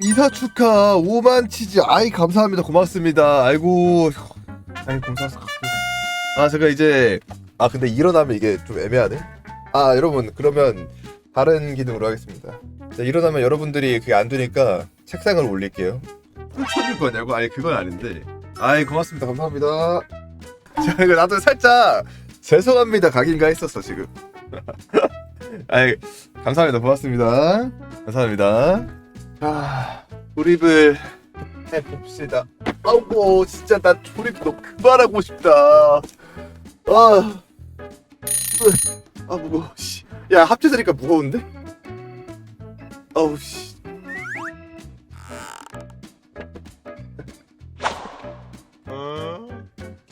이사 축하 5만 치즈. 아이 감사합니다. 고맙습니다. 아이고. 아이 감사합니다. 아 제가 이제 아 근데 일어나면 이게 좀 애매하네. 아 여러분 그러면 다른 기능으로 하겠습니다. 자, 일어나면 여러분들이 그게 안 되니까 책상을 올릴게요. 쳐줄 거냐고? 아니 그건 아닌데. 아이 고맙습니다. 감사합니다. 자 이거 나도 살짝 죄송합니다. 각인가 했었어 지금. 아이 감사합니다. 고맙습니다. 감사합니다 자 조립을 해봅시다. 아우 진짜 나 조립 너 그만하고 싶다. 아, 아 무거워 씨. 야 합쳐지니까 무거운데? 아우 씨.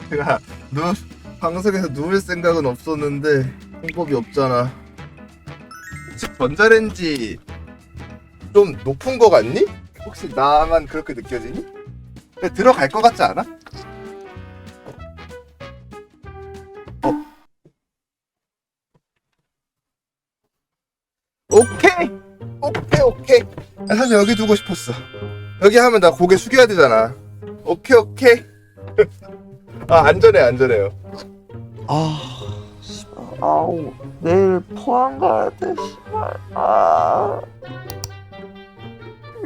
제가 누 방송에서 누울 생각은 없었는데 방법이 없잖아. 혹시 전자레인지 좀 높은 거 같니? 혹시 나만 그렇게 느껴지니? 들어갈 것 같지 않아? 어? 오케이! 오케이 오케이 아, 사실 여기 두고 싶었어 여기 하면 나 고개 숙여야 되잖아 오케이 오케이 아 안전해 안전해요 아, 아우, 내일 포항 가야 돼, 씨발. 아,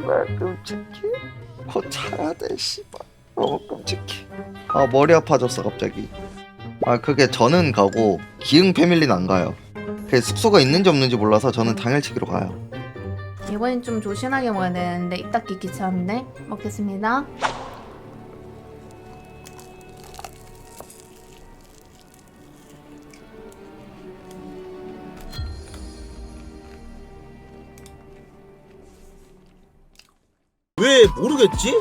씨발, 끔찍해. 뭐 자야 돼, 씨발. 너무 끔찍해. 아, 머리 아파졌어, 갑자기. 아, 그게 저는 가고, 기흥 패밀리는 안 가요. 그 숙소가 있는지 없는지 몰라서 저는 당일치기로 가요. 이번엔 좀 조신하게 먹어야 되는데 입 닫기 귀찮은데 먹겠습니다. 왜 모르겠지?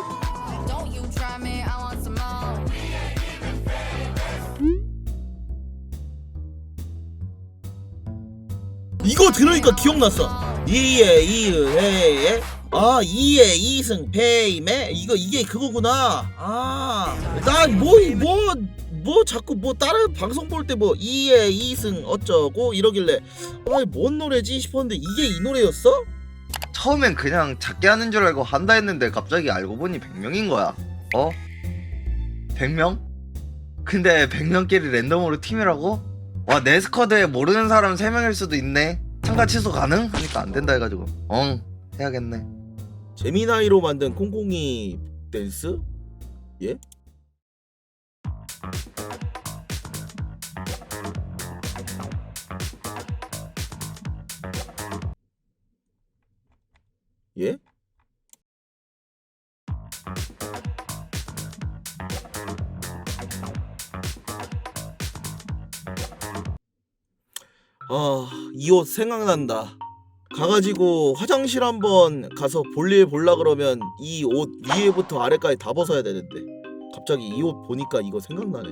이거 들으니까 기억났어. 이에 이으 에에 아 이에 이승 페이메 이거 이게 그거구나. 아난뭐뭐 뭐 뭐 자꾸 뭐 다른 방송 볼 때 뭐 이에 이승 어쩌고 이러길래 아뭔 노래지 싶었는데 이게 이 노래였어? 처음엔 그냥 작게 하는 줄 알고 한다 했는데 갑자기 알고 보니 100명인 거야. 어? 100명? 근데 100명끼리 랜덤으로 팀이라고? 와, 내 스쿼드에 모르는 사람 3명일 수도 있네. 참가 취소 가능? 하니까 안 된다 해가지고. 엉, 해야겠네. 재미나이로 만든 콩콩이 댄스? 예? 예? 아, 이 옷 생각난다. 가가지고 화장실 한번 가서 볼일 볼라 그러면 이 옷 위에부터 아래까지 다 벗어야 되는데 갑자기 이 옷 보니까 이거 생각나네.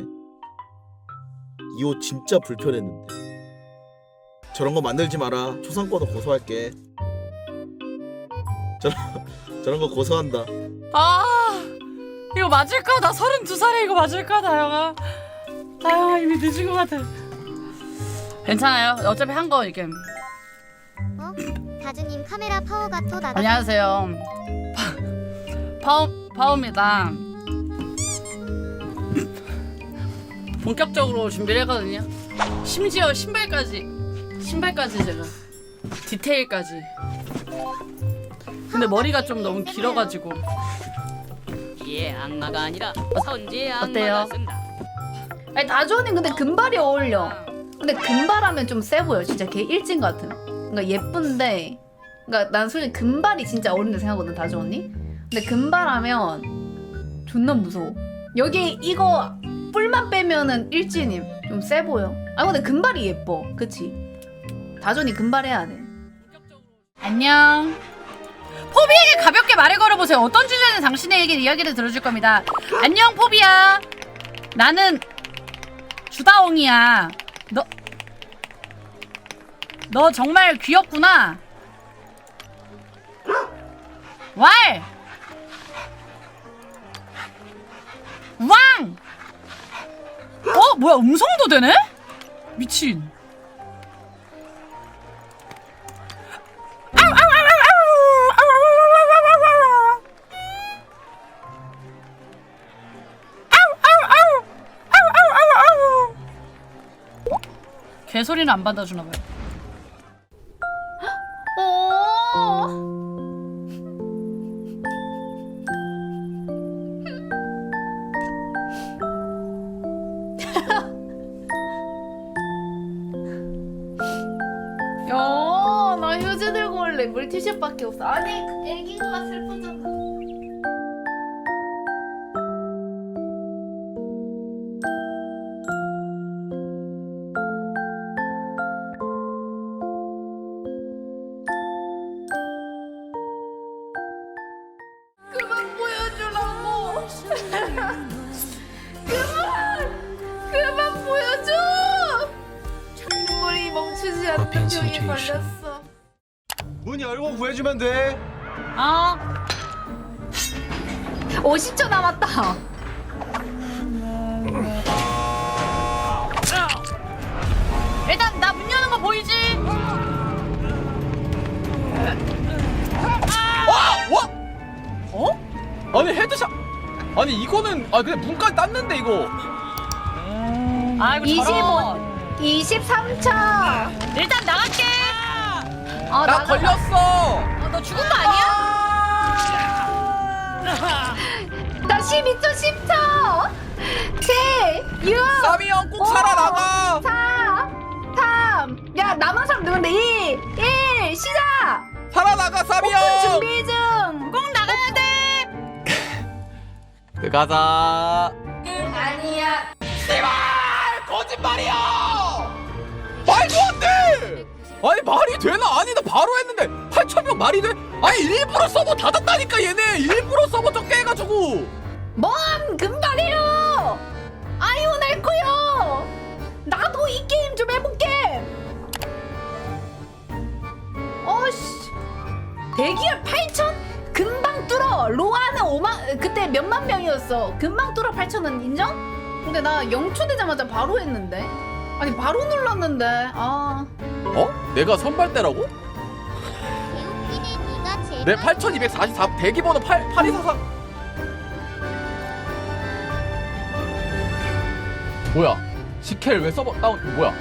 이 옷 진짜 불편했는데. 저런 거 만들지 마라. 초상권은 고소할게. 저런 저런 거 고소한다. 아 이거 맞을까? 나 32살에 이거 맞을까 다영아 다영아 이미 늦은 것 같아 괜찮아요 어차피 한 거 이게 어? 다주님 카메라 파워가 또 나가. 안녕하세요 파, 파워, 파워입니다 본격적으로 준비를 했거든요 심지어 신발까지 신발까지 제가 디테일까지 근데 머리가 좀 너무 길어가지고 예 악마가 아니라 선지의 어때요? 악마가 쓴다. 아니 다주언니 근데 금발이 어울려. 근데 금발하면 좀 세 보여. 진짜 걔 일진 같은. 그러니까 예쁜데, 그러니까 난 솔직히 금발이 진짜 어울린다 생각하거든 다주언니. 근데 금발하면 존나 무서워. 여기 이거 뿔만 빼면은 일진임. 좀 세 보여. 아 근데 금발이 예뻐. 그치? 다주언니 금발해야 돼. 안녕. 포비에게 가볍게 말을 걸어보세요. 어떤 주제는 당신에게 이야기를 들어줄 겁니다. 안녕, 포비야. 나는 주다옹이야. 너, 너 정말 귀엽구나. 왈! 왕! 어? 뭐야, 음성도 되네? 미친. 개소리는 안 받아주나 봐요. 오. 야, 나 휴지 들고 올래. 물티슈밖에 없어. 아니, 애기가 슬프잖 그만, 그만 보여줘. 눈물이 멈추지 않는 병에 걸렸어. 문 열고 구해주면 돼. 아 50초 남았다. 일단 나 문 여는 거 보이지? 와! 어? 아니 헤드샷 아니 이거는 아 그냥 문까지 땄는데 이거 아이고 25, 저런. 23초. 일단 나갈게. 어, 나 나가. 걸렸어 어, 너 죽은 거 아니야? 나 12초, 10초. 7, 6, 쌈이 형꼭 오! 살아나가 4, 3. 야, 남은 사람 누군데? 2, 1, 시작. 살아나가 쌈이 형 준비 중. 꼭. 들어가자 아니야. 거짓말이야 말도 안 돼 아니 말이 되나 아니 나 바로 했는데 8천명 말이 돼? 아니 일부러 서버 닫았다니까 얘네 일부러 서버 적게 해가지고 뭔 금발이요? 아이오 날코요. 나도 이 게임 좀 해볼게. 어씨. 대기열 8천? 금방 뚫어. 로아는 5만 그때 몇만 명이었어. 금방 뚫어 8천은 인정? 근데 나 0초 되자마자 바로 했는데. 아니 바로 눌렀는데. 아. 어? 내가 선발대라고? 내 8244 대기번호 8, 8244 뭐야 시켈 왜 서버 다운 뭐야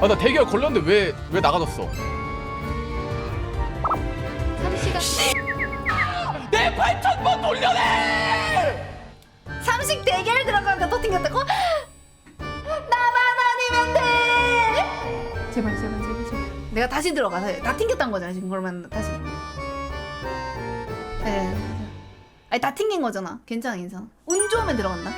아나 대결 걸렸는데 왜 왜 나가졌어 3시간 내 8천 번 돌려내 30 대결 들어가니까 또 튕겼다고? 나만 아니면 돼. 제발 제발 제발 제발. 내가 다시 들어가. 다 튕겼단 거잖아 지금 그러면 다시. 네. 아니 다 튕긴 거잖아. 괜찮아 괜찮아. 운 좋으면 들어간다.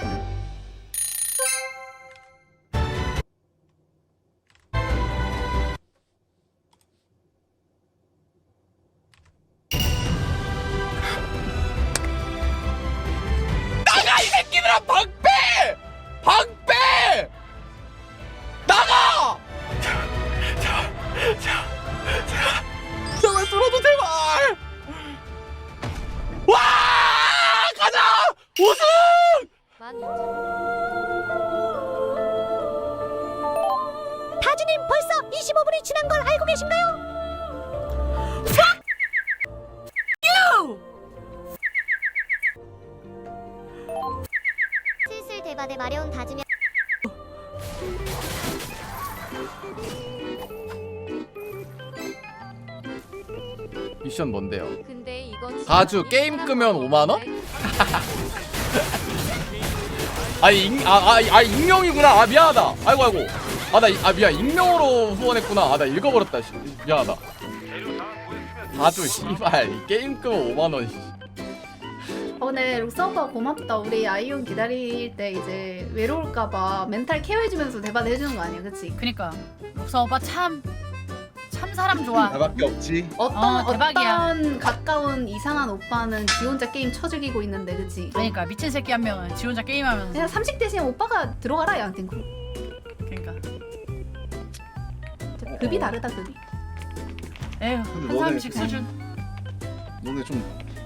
미션 뭔데요? 근데 이건 다주 게임 끄면 5만 원? 아니 익, 아, 아, 아 익명이구나 아 미안하다 아이고 아이고 아 나 아 미안 익명으로 후원했구나 아 나 읽어버렸다 씨. 미안하다 다주 씨발 이 게임 끄면 5만 원 씨. 오늘 룩서 오빠 고맙다. 우리 아이온 기다릴 때 이제 외로울까봐 멘탈 케어해주면서 대박 해주는 거 아니야, 그치? 그니까 록사 오빠 참. 참 사람 좋아. 나밖에 없지. 어떤 어, 대박이야. 어떤 가까운 이상한 오빠는 지 혼자 게임 쳐즐기고 있는데, 그치? 그러니까 미친 새끼 한 명은 지 혼자 게임하면서. 그냥 30 대신 오빠가 들어가라 양띵구 그러니까. 급이 다르다 급이 에휴 한 사람씩 수준. 너네 좀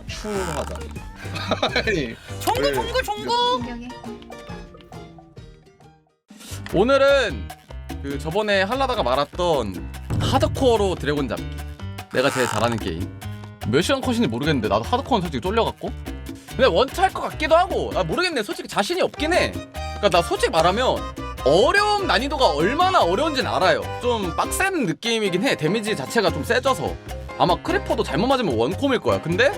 추하다. 아니. 종구 종구 종구. 오늘은 그 저번에 할라다가 말았던 하드코어로 드래곤 잡기 내가 제일 잘하는 게임 몇 시간 컷인지 모르겠는데 나도 하드코어는 솔직히 쫄려갖고 근데 원차 할것 같기도 하고 나 모르겠네 솔직히 자신이 없긴 해 그니까 나 솔직히 말하면 어려움 난이도가 얼마나 어려운지는 알아요. 좀 빡센 느낌이긴 해. 데미지 자체가 좀 세져서. 아마 크래퍼도 잘못 맞으면 원콤일 거야. 근데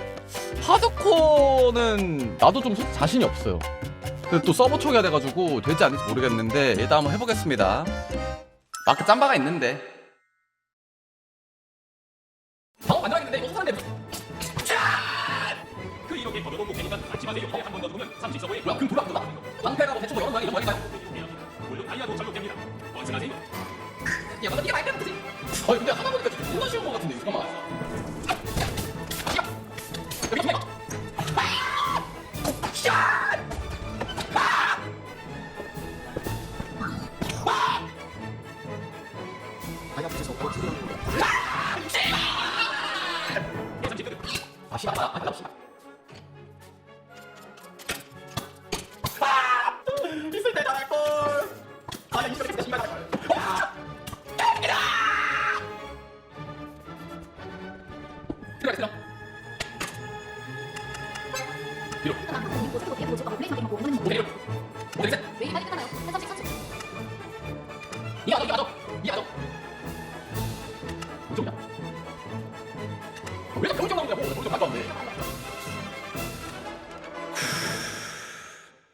하드코어는 나도 좀 자신이 없어요. 근데 또 서버 초기화 돼가지고 될지 안 될지 모르겠는데 일단 한번 해보겠습니다. 마크 짬바가 있는데. 방어 반장했는데 이거 사는데 그 이렇게 버려놓고 괜히가 안심하세요. 한번 더 누르면 30서버에 뭐야? 금 돌아 안 돌아? 방패라고 대충 여러 방이 이런 거 아닐까요? 물론 다이아도 적용됩니다. 원승하세요. 야, 맞아, 이게 말이 안 되지. 어, 근데 보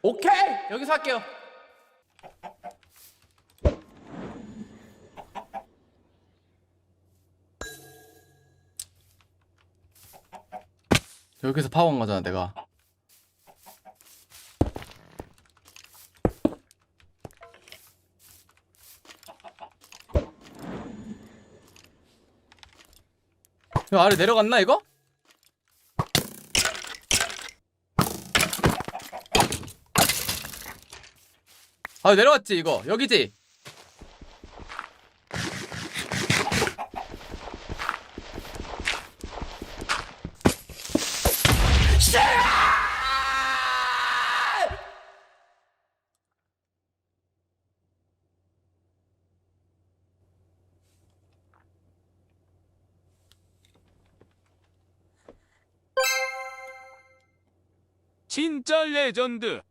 오케이. 여기서 할게요. 여기서 파워한 거잖아 내가. 이거 아래 내려갔나 이거? 아 내려왔지 이거 여기지 진짜 레전드.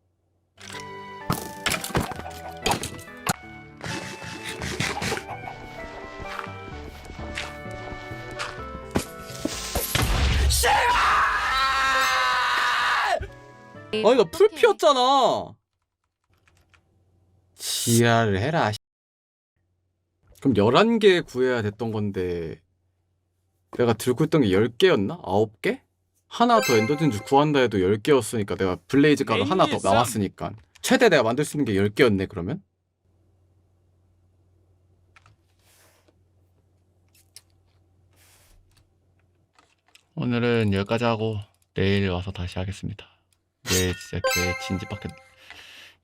아니 나 풀피였잖아 지랄을 해라 씨. 그럼 11개 구해야 됐던 건데 내가 들고 있던 게 10개였나? 9개? 하나 더 엔더진주 구한다 해도 10개였으니까 내가 블레이즈 가루 하나 더. 남았으니까 최대 내가 만들 수 있는 게 10개였네 그러면? 오늘은 여기까지 하고 내일 와서 다시 하겠습니다 내일 진짜 개 진지밖에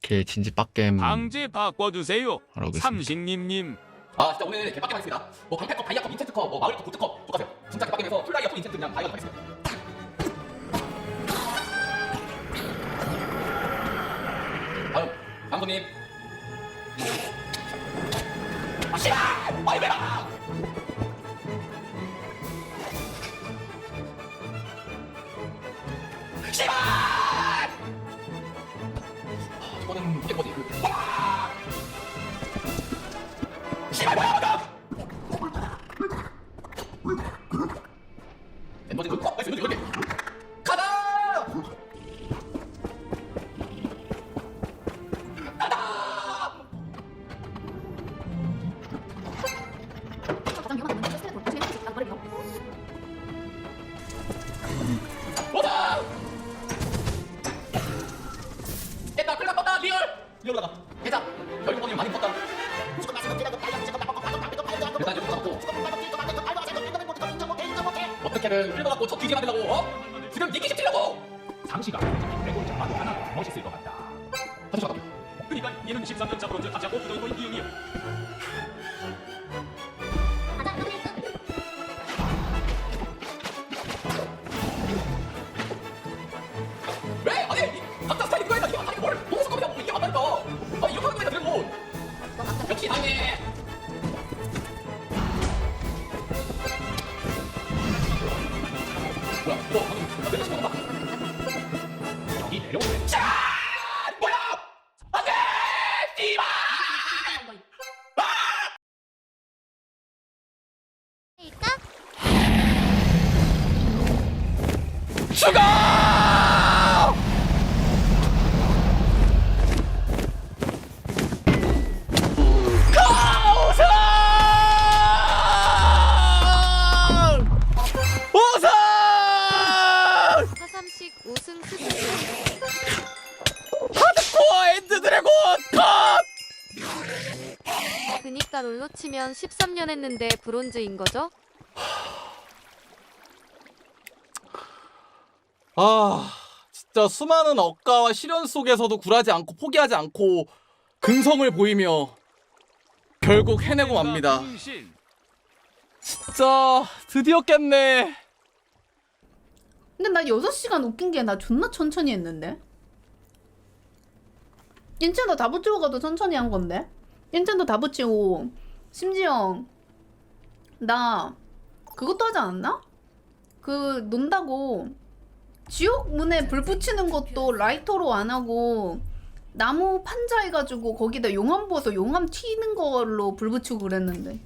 개 진지빡겜 방제 바꿔주세요. 삼식님님. 아 진짜 오늘 개빡게 하겠습니다. 뭐 방패컵 다이아컵 인챈트컵 뭐 마을컵 보트컵 똑같아요 진짜 개빡게면서 풀다이아컵 인챈트 그냥 다이아컵 하겠습니다. 다음 강소님. 아 씨발! 아이 왜라 씨발 죽어! 우승! 우승! 사삼식 우승 수준 코어 엔드 드래곤 컷! 그니까 롤로 치면 13년 했는데 브론즈인 거죠? 아 진짜 수많은 억가와 시련 속에서도 굴하지 않고 포기하지 않고 근성을 보이며 결국 해내고 맙니다 진짜 드디어 깼네 근데 나 6시간 웃긴 게 나 존나 천천히 했는데? 인첸도 다 붙이고 가도 천천히 한 건데? 인첸도 다 붙이고 심지어 나 그것도 하지 않았나? 그 논다고 지옥 문에 불 붙이는 것도 라이터로 안 하고 나무 판자 해가지고 거기다 용암 부어서 용암 튀는 걸로 불 붙이고 그랬는데